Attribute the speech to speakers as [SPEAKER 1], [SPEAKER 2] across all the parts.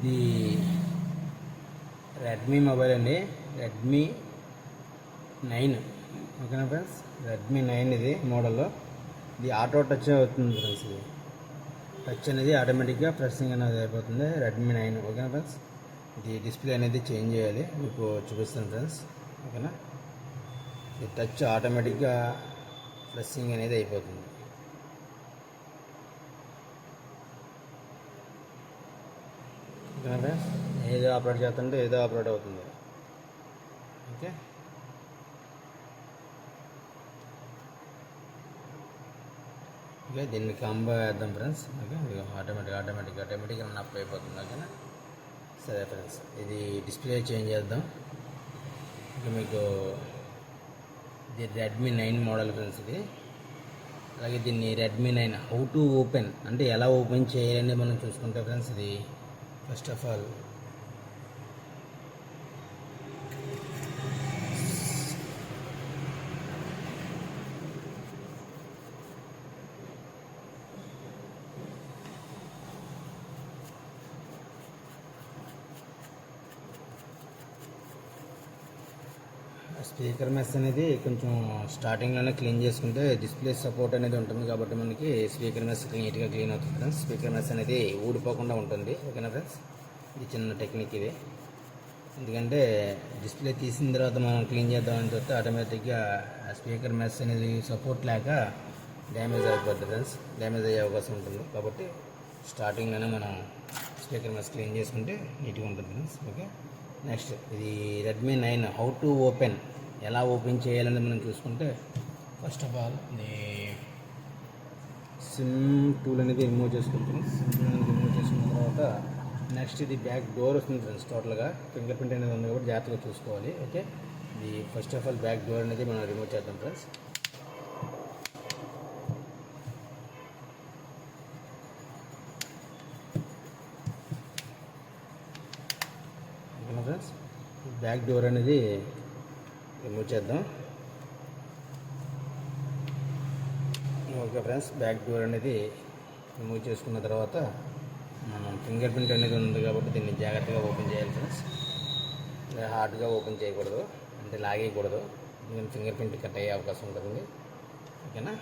[SPEAKER 1] ఇది Redmi mobile అండి. Redmi nine ఓకేనా ఫ్రెండ్స్ రెడ్మీ నైన్ ఇది మోడల్ ఇది ఆటో టచ్ అవుతుంది ఫ్రెండ్స్ ఇది. టచ్ అనేది ఆటోమేటిక్గా ప్రెస్సింగ్ అనేది అయిపోతుంది. రెడ్మీ నైన్ ఓకేనా ఫ్రెండ్స్ ఇది డిస్ప్లే అనేది చేంజ్ చేయాలి. మీకు చూపిస్తాను ఫ్రెండ్స్ ఓకేనా ఇది టచ్ ఆటోమేటిక్గా ప్రెస్సింగ్ అనేది అయిపోతుంది. ఎందుకంటే ఫ్రెండ్స్ ఏదో ఆపరేట్ చేస్తుంటే ఏదో ఆపరేట్ అవుతుంది. ఓకే? ఓకే దీన్ని కాంబో వేద్దాం ఫ్రెండ్స్. ఓకే ఇది ఆటోమేటిక్ ఆటోమేటిక్ ఆటోమేటిక్గా అప్ అయిపోతుంది ఓకేనా? సరే ఫ్రెండ్స్ ఇది డిస్ప్లే చేంజ్ చేద్దాం. ఇంకా మీకు ఇది రెడ్మీ నైన్ మోడల్ ఫ్రెండ్స్ ఇది. అలాగే దీన్ని Redmi nine how to open అంటే ఎలా ఓపెన్ చేయాలని మనం చూసుకుంటే ఫ్రెండ్స్ ఇది first of all speaker mesh అనేది కొంచెం స్టార్టింగ్లోనే క్లీన్ చేసుకుంటే డిస్ప్లే సపోర్ట్ అనేది ఉంటుంది కాబట్టి మనకి స్పీకర్ మెస్ నీట్గా క్లీన్ అవుతుంది ఫ్రెండ్స్. స్పీకర్ మెస్ అనేది ఊడిపోకుండా ఉంటుంది. ఓకేనా ఫ్రెండ్స్? ఇది చిన్న టెక్నిక్ ఇది. ఎందుకంటే డిస్ప్లే తీసిన తర్వాత మనం క్లీన్ చేద్దామని చూస్తే ఆటోమేటిక్గా స్పీకర్ మెస్ అనేది సపోర్ట్ లేక డ్యామేజ్ అయిపోద్ది ఫ్రెండ్స్. డ్యామేజ్ అయ్యే అవకాశం ఉంటుంది. కాబట్టి స్టార్టింగ్లోనే మనం స్పీకర్ మెస్ క్లీన్ చేసుకుంటే నీట్గా ఉంటుంది ఫ్రెండ్స్. ఓకే? నెక్స్ట్ ఇది Redmi nine. How to open ఎలా ఓపెన్ చేయాలని మనం చూసుకుంటే ఫస్ట్ ఆఫ్ ఆల్ ఇది సిమ్ టూల్ అనేది రిమూవ్ చేసుకుంటాం సిమ్ టూల్ అనేది రిమూవ్ చేసుకున్న తర్వాత నెక్స్ట్ ఇది బ్యాక్ డోర్ వస్తుంది ఫ్రెండ్స్ టోటల్గా ఫింగర్ ప్రింట్ అనేది ఉంది కాబట్టి జాగ్రత్తగా చూసుకోవాలి ఓకే ఇది first of all back door అనేది మనం రిమూవ్ చేద్దాం ఫ్రెండ్స్ ఫ్రెండ్స్ బ్యాక్ డోర్ అనేది రిమూవ్ చేద్దాం. ఓకే ఫ్రెండ్స్ బ్యాక్ డోర్ అనేది రిమూవ్ చేసుకున్న తర్వాత మనం ఫింగర్ ప్రింట్ అనేది ఉంది కాబట్టి దీన్ని జాగ్రత్తగా ఓపెన్ చేయాలి ఫ్రెండ్స్. హార్డ్గా ఓపెన్ చేయకూడదు అంటే లాగేయకూడదు. ఎందుకంటే ఫింగర్ ప్రింట్ కట్ అయ్యే అవకాశం ఉంటుంది. ఓకేనా?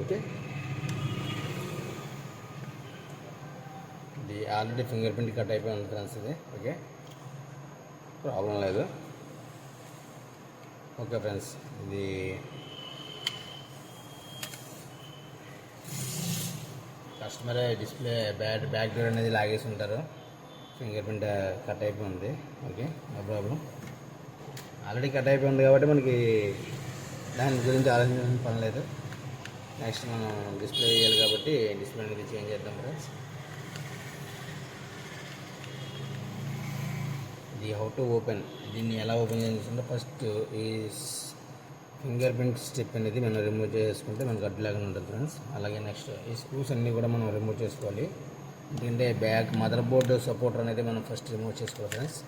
[SPEAKER 1] ఓకే. ఇది ఆల్రెడీ ఫింగర్ ప్రింట్ కట్ అయిపోయి ఉంది ఫ్రెండ్స్ ఇది. ఓకే. ప్రాబ్లం లేదు. ఓకే ఫ్రెండ్స్ ఇది కస్టమరే డిస్ప్లే బ్యాడ్ బ్యాక్ డోర్ అనేది లాగేసి ఉంటారు. ఫింగర్ ప్రింట్ కట్ అయిపోయి ఉంది. Okay no problem. Already cut అయిపోయి ఉంది కాబట్టి మనకి దాని గురించి ఆలోచించాల్సిన పని లేదు. నెక్స్ట్ మనం డిస్ప్లే వేయాలి కాబట్టి డిస్ప్లే అనేది చేంజ్ చేద్దాం ఫ్రెండ్స్. ఇది హౌ టు ఓపెన్ దీన్ని ఎలా ఓపెన్ చేయాలంటే ఫస్ట్ ఈ ఫింగర్ ప్రింట్ స్టెప్ అనేది మనం రిమూవ్ చేసుకుంటే మనకు అడ్డులాగా ఉంటుంది ఫ్రెండ్స్ అలాగే నెక్స్ట్ ఈ స్క్రూస్ అన్నీ కూడా మనం రిమూవ్ చేసుకోవాలి. ఎందుకంటే బ్యాక్ మదర్ బోర్డు సపోర్టర్ అనేది మనం ఫస్ట్ రిమూవ్ చేసుకోవాలి ఫ్రెండ్స్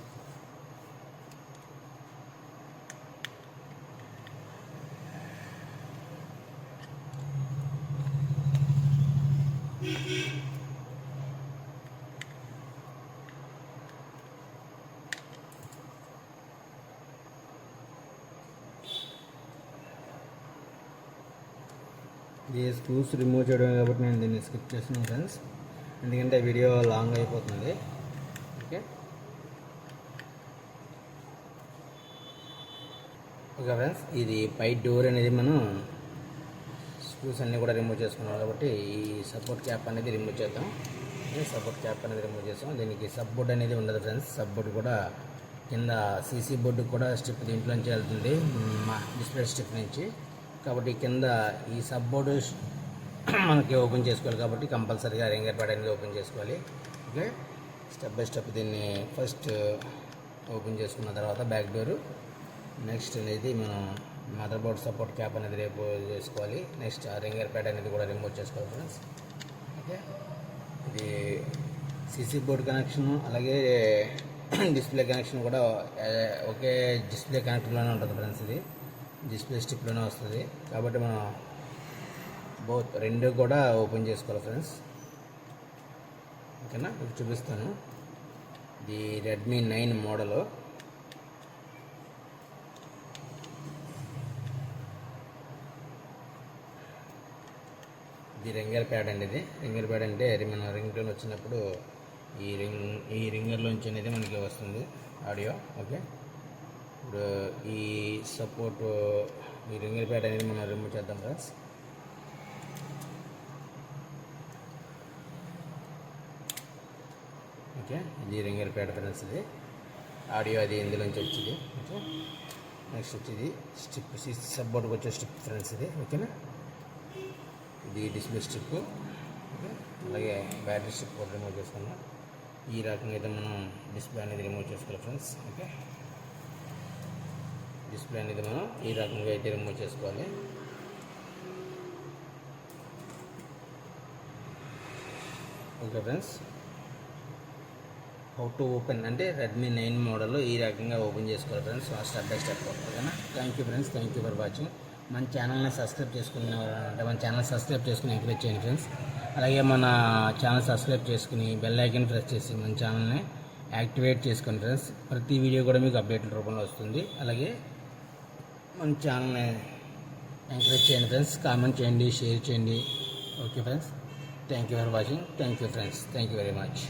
[SPEAKER 1] ఈ స్క్రూస్ రిమూవ్ చేయడం కాబట్టి నేను దీన్ని స్కిప్ చేస్తున్నాను ఫ్రెండ్స్ ఎందుకంటే వీడియో లాంగ్ అయిపోతుంది. ఓకే ఓకే ఫ్రెండ్స్ ఇది పై డోర్ అనేది మనం స్క్రూస్ అన్నీ కూడా రిమూవ్ చేసుకున్నాం కాబట్టి ఈ సపోర్ట్ క్యాప్ అనేది రిమూవ్ చేద్దాం. సపోర్ట్ క్యాప్ అనేది రిమూవ్ చేస్తాం దీనికి సబ్బోర్డ్ అనేది ఉండదు ఫ్రెండ్స్ సబ్ కూడా కింద సీసీ బోర్డు కూడా స్టిప్ దీంట్లోంచి వెళ్తుంది. మా డిస్ప్లే స్టిప్ నుంచి. కాబట్టి కింద ఈ సబ్ బోర్డు మనకి ఓపెన్ చేసుకోవాలి కాబట్టి కంపల్సరీగా రింగర్ ప్యాడ్ అనేది ఓపెన్ చేసుకోవాలి. ఓకే? స్టెప్ బై స్టెప్ దీన్ని ఫస్ట్ ఓపెన్ చేసుకున్న తర్వాత బ్యాక్ డోరు. నెక్స్ట్ అనేది మనం మదర్ బోర్డ్ సపోర్ట్ క్యాప్ అనేది రేపు చేసుకోవాలి. నెక్స్ట్ రింగర్ ప్యాడ్ అనేది కూడా రిమూవ్ చేసుకోవాలి ఫ్రెండ్స్. ఓకే? ఇది సీసీ బోర్డ్ కనెక్షన్ అలాగే డిస్ప్లే కనెక్షన్ కూడా ఒకే డిస్ప్లే కనెక్టర్లోనే ఉంటుంది ఫ్రెండ్స్ ఇది. డిస్ప్లే స్టిప్లోనే వస్తుంది. కాబట్టి మనం బోత్ రెండు కూడా ఓపెన్ చేసుకోవాలి ఫ్రెండ్స్. ఓకేనా? మీకు చూపిస్తాను. ఇది రెడ్మీ నైన్ మోడలు. ఇది రింగర్ ప్యాడ్ అండి ఇది. రింగర్ ప్యాడ్ అంటే అది మన రింగ్ టోన్ వచ్చినప్పుడు ఈ రింగ్ ఈ రింగర్లోంచి అనేది మనకి వస్తుంది ఆడియో. ఓకే? ఇప్పుడు ఈ సపోర్ట్ ఈ రింగిల్ ప్యాడ్ అనేది మనం రిమూవ్ చేద్దాం ఫ్రెండ్స్ ఓకే ఇది రింగర్ ప్యాడ్ ఫ్రెండ్స్ ఇది. ఆడియో అది ఇందులోంచి వచ్చింది ఓకే. నెక్స్ట్ వచ్చేది స్టిప్ సపోర్ట్కి వచ్చే స్టిప్ ఫ్రెండ్స్ ఇది ఓకేనా? ఇది డిస్ప్లే స్ట్రిప్ ఓకే. అలాగే బ్యాటరీ స్ట్రిప్ కూడా రిమూవ్ చేసుకున్నాం ఈ రకంగా అయితే మనం డిస్ప్లే అనేది రిమూవ్ చేసుకోవాలి ఫ్రెండ్స్ ఓకే. డిస్ప్లే అనేది మనం ఈ రకంగా అయితే రిమూవ్ చేసుకోవాలి. Okay friends how to open అంటే రెడ్మీ నైన్ మోడల్ ఈ రకంగా ఓపెన్ చేసుకోవాలి ఫ్రెండ్స్ స్టెప్ బై స్టెప్ ఓకేనా thank you friends thank you for watching మన ఛానల్ని సబ్స్క్రైబ్ చేసుకునే అంటే మన ఛానల్ సబ్స్క్రైబ్ చేసుకుని ఎంకరేజ్ చేయండి ఫ్రెండ్స్ అలాగే మన ఛానల్ సబ్స్క్రైబ్ చేసుకుని బెల్ ఐకన్ ప్రెస్ చేసి మన ఛానల్ని యాక్టివేట్ చేసుకోండి ఫ్రెండ్స్ ప్రతి వీడియో కూడా మీకు అప్డేట్ల రూపంలో వస్తుంది. అలాగే మన ఛానల్ని ఎంకరేజ్ చేయండి ఫ్రెండ్స్. కామెంట్ చేయండి షేర్ చేయండి. Okay friends. Thank you for watching. Thank you friends. Thank you very much.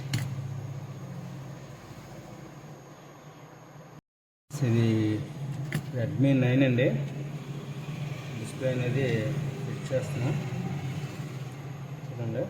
[SPEAKER 2] ఇది రెడ్మీ నైన్ అండి. డిస్ప్లే అనేది ఫిట్ చేస్తున్నాం. చూడండి.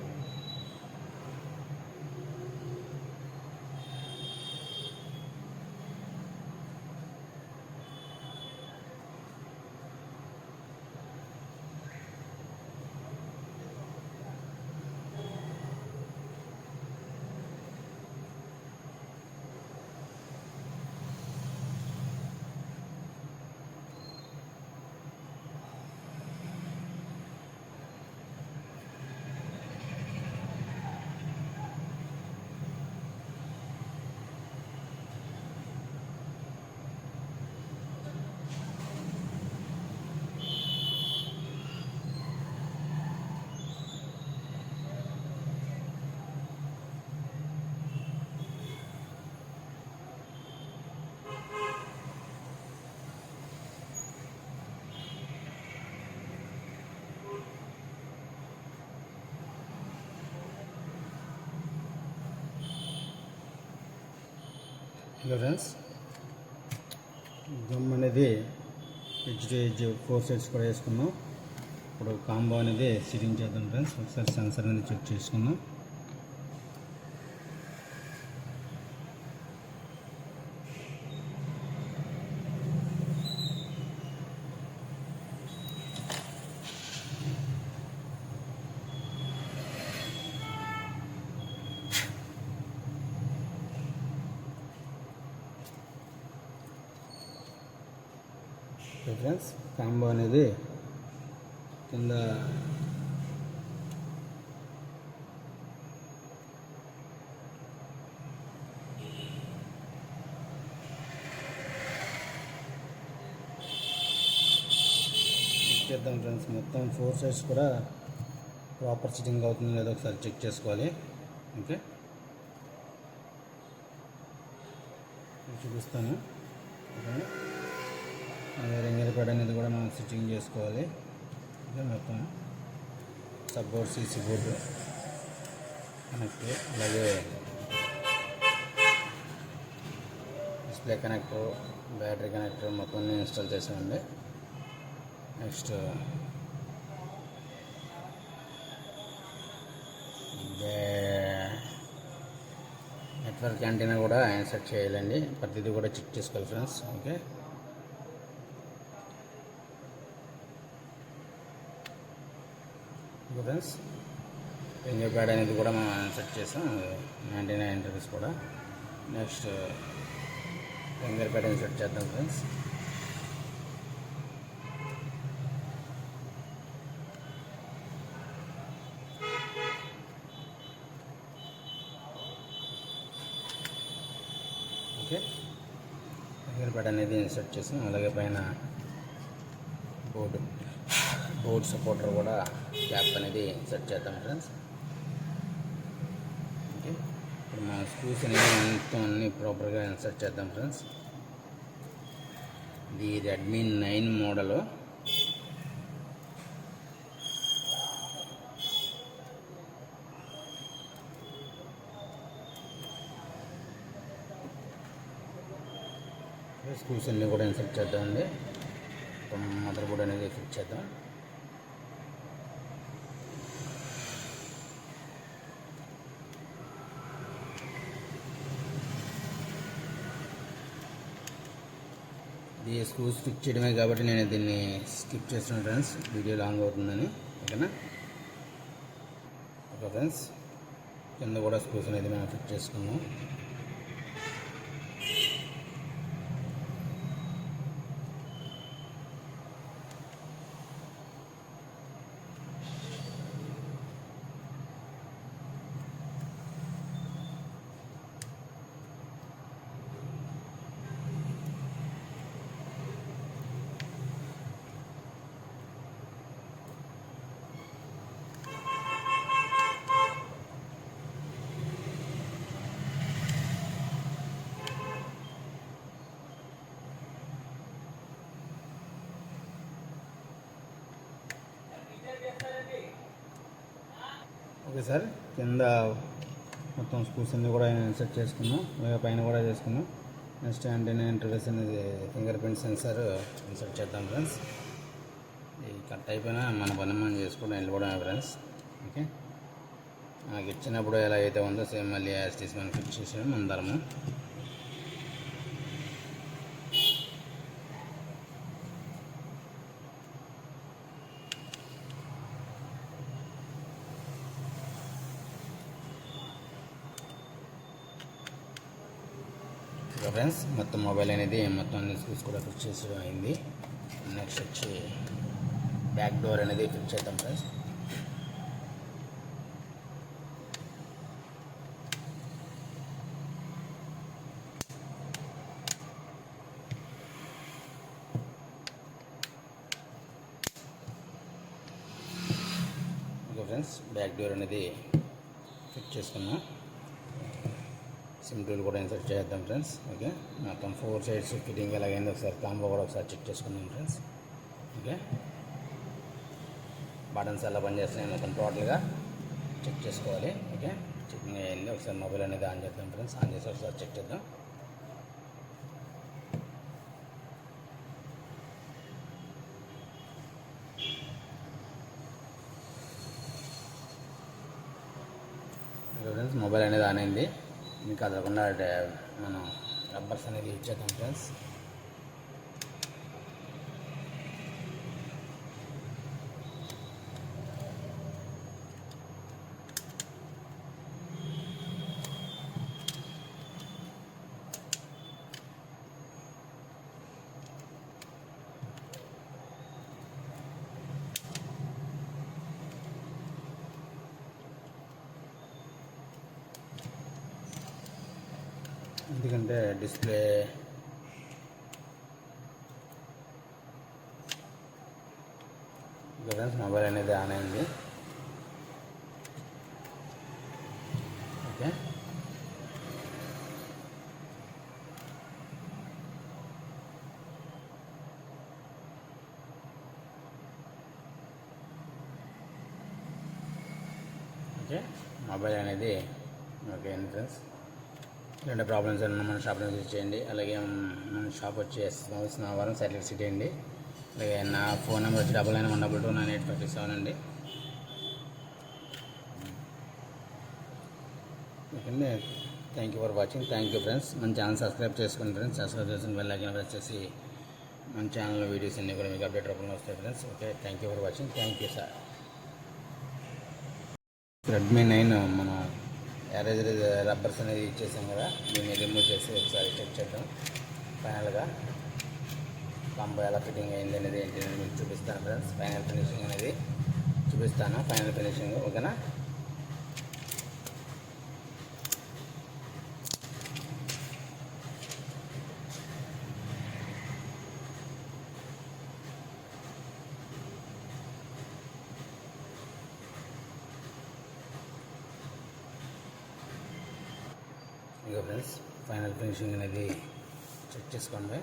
[SPEAKER 2] హలో ఫ్రెండ్స్ గమ్ అనేది హెచ్ టు ఫోర్ సైడ్స్ కూడా వేసుకున్నాం. ఇప్పుడు కాంబో అనేది సిటింగ్ చేద్దాం ఫ్రెండ్స్ ఒకసారి సెన్సర్ అనేది చెక్ చేసుకున్నాం ఫ్రెండ్స్ కాంబో అనేది కింద చెక్ చేద్దాం ఫ్రెండ్స్ మొత్తం ఫోర్ సైడ్స్ కూడా ప్రాపర్ సిట్టింగ్ అవుతుందో లేదో ఒకసారి చెక్ చేసుకోవాలి. ఓకే చూపిస్తాను. ఓకే రింగర్ ప్యాడ్ అనేది కూడా మనం స్టిచ్చింగ్ చేసుకోవాలి. మొత్తం మొత్తం. Sub board CC board. Connect. అలాగే డిస్ప్లే కనెక్టర్ బ్యాటరీ కనెక్టర్ మొత్తం ఇన్స్టాల్ చేసామండి నెక్స్ట్ నెట్వర్క్ యాంటీనా కూడా ఇన్సర్ట్ చేయాలండి. ప్రతిదీ కూడా చెక్ చేసుకోవాలి friends. Okay. Okay friends finger pad అనేది కూడా మనం సెట్ చేసాం. నైంటీ నైన్ రూపీస్ కూడా నెక్స్ట్ ఫింగర్ ప్యాడ్ సెట్ చేద్దాం ఫ్రెండ్స్ ఓకే ఫింగర్ ప్యాడ్ అనేది ఇన్సర్ట్ చేసాం. అలాగే పైన బోర్డ్ సపోర్టర్ కూడా క్యాప్ అనేది సెట్ చేద్దాం ఫ్రెండ్స్. ఓకే. ఇప్పుడు మన స్క్రూస్ అనేవి మొత్తం అన్ని ప్రాపర్గా ఇన్సర్ట్ చేద్దాం ఫ్రెండ్స్. ఇది రెడ్మీ నైన్ మోడలు. స్క్రూస్ అన్నీ కూడా ఇన్సర్ట్ చేద్దామండి. మదర్ బోర్డ్ అనేది ఫిట్ చేద్దాం. ఇది స్క్రూ స్టిక్ చేయడమే కాబట్టి నేను దీన్ని స్కిప్ చేస్తున్నాను ఫ్రెండ్స్. వీడియో లాంగ్ అవుతుందని ఓకేనా? Okay friends. కింద కూడా స్క్రూస్ అనేది మనం ఫిట్ చేసుకున్నాం ఓకే సార్. కింద మొత్తం స్క్రూస్ అన్ని కూడా ఇన్సర్ట్ చేసుకున్నాం అలాగే పైన కూడా చేసుకున్నాం నెక్స్ట్ యాంటీనా ఇంటర్ఫేస్ అనేది ఫింగర్ ప్రింట్ సెన్సార్ ఇన్సర్ట్ చేద్దాం ఫ్రెండ్స్. ఇది కట్ అయిపోయినా మన పని మనం చేసుకోవడం వెళ్ళిపోవడమే ఫ్రెండ్స్. ఓకే? నాకు ఇచ్చినప్పుడు ఎలా అయితే ఉందో సేమ్ మళ్ళీ యాజ్ తీసి మనం ఫిక్స్ చేసేయడం అందరము ఓకే ఫ్రెండ్స్ మొత్తం మొబైల్ అనేది మొత్తం అన్ని స్క్రూస్ కూడా ఫిక్స్ చేసి అయింది. నెక్స్ట్ వచ్చి బ్యాక్ డోర్ అనేది ఫిక్స్ చేద్దాం friends. Okay friends back door అనేది ఫిట్ చేసుకున్నాం. సిమ్ టూల్ కూడా ఇన్సర్ట్ చేద్దాం ఫ్రెండ్స్ ఓకే మొత్తం ఫోర్ సైడ్స్ ఫిట్టింగ్ ఎలాగైంది ఒకసారి కాంబో కూడా ఒకసారి చెక్ చేసుకుందాం ఫ్రెండ్స్ ఓకే బటన్స్ ఎలా పనిచేస్తున్నాయి మొత్తం టోటల్గా చెక్ చేసుకోవాలి. ఓకే చెకింగ్ అయ్యింది. ఒకసారి మొబైల్ అనేది ఆన్ చేద్దాం ఫ్రెండ్స్ ఆన్ చేసి ఒకసారి చెక్ చేద్దాం. ఫ్రెండ్స్ మొబైల్ అనేది ఆన్ అయింది. ఇంకా అదకుండా మనం రబ్బర్స్ అనేది ఇచ్చేద్దాం ఫ్రెండ్స్ ఎందుకంటే డిస్ప్లే ఫ్రెండ్స్ మొబైల్ అనేది ఆన్ అయింది. ఓకే. ఓకే. మొబైల్ అనేది ఓకే ఫ్రెండ్స్ ఇలాంటి ప్రాబ్లమ్స్ ఏమైనా మన షాప్లో విజిట్ చేయండి. అలాగే మన షాప్ వచ్చి ఎస్ వారం సైట్లెట్ సిటీ అండి. అలాగే నా ఫోన్ నెంబర్ వచ్చి double nine one double two nine eight five six seven అండి. Okay thank you for watching thank you friends మన ఛానల్ సబ్స్క్రైబ్ చేసుకోండి ఫ్రెండ్స్ సబ్స్క్రైబ్ చేసుకుని బెల్ ఐకాన్ ప్రెస్ చేసి మన ఛానల్లో వీడియోస్ అన్నీ కూడా మీకు అప్డేట్ రూపంలో వస్తాయి friends okay thank you for watching thank you sir Redmi nine మనం ఎరేజర్ రబ్బర్స్ అనేది ఇచ్చేసాం కదా దీన్ని రిమూవ్ చేసి ఒకసారి చెక్ చేద్దాం. ఫైనల్గా కాంబో ఎలా ఫిట్టింగ్ అయింది అనేది ఏంటి అనేది మీకు చూపిస్తాను ఫ్రెండ్స్ ఫైనల్ ఫినిషింగ్ అనేది చూపిస్తాను. ఫైనల్ ఫినిషింగ్ ఓకేనా?
[SPEAKER 1] ఇంకా ఫ్రెండ్స్ ఫైనల్ ఫినిషింగ్ అనేది చెక్ చేసుకోండి.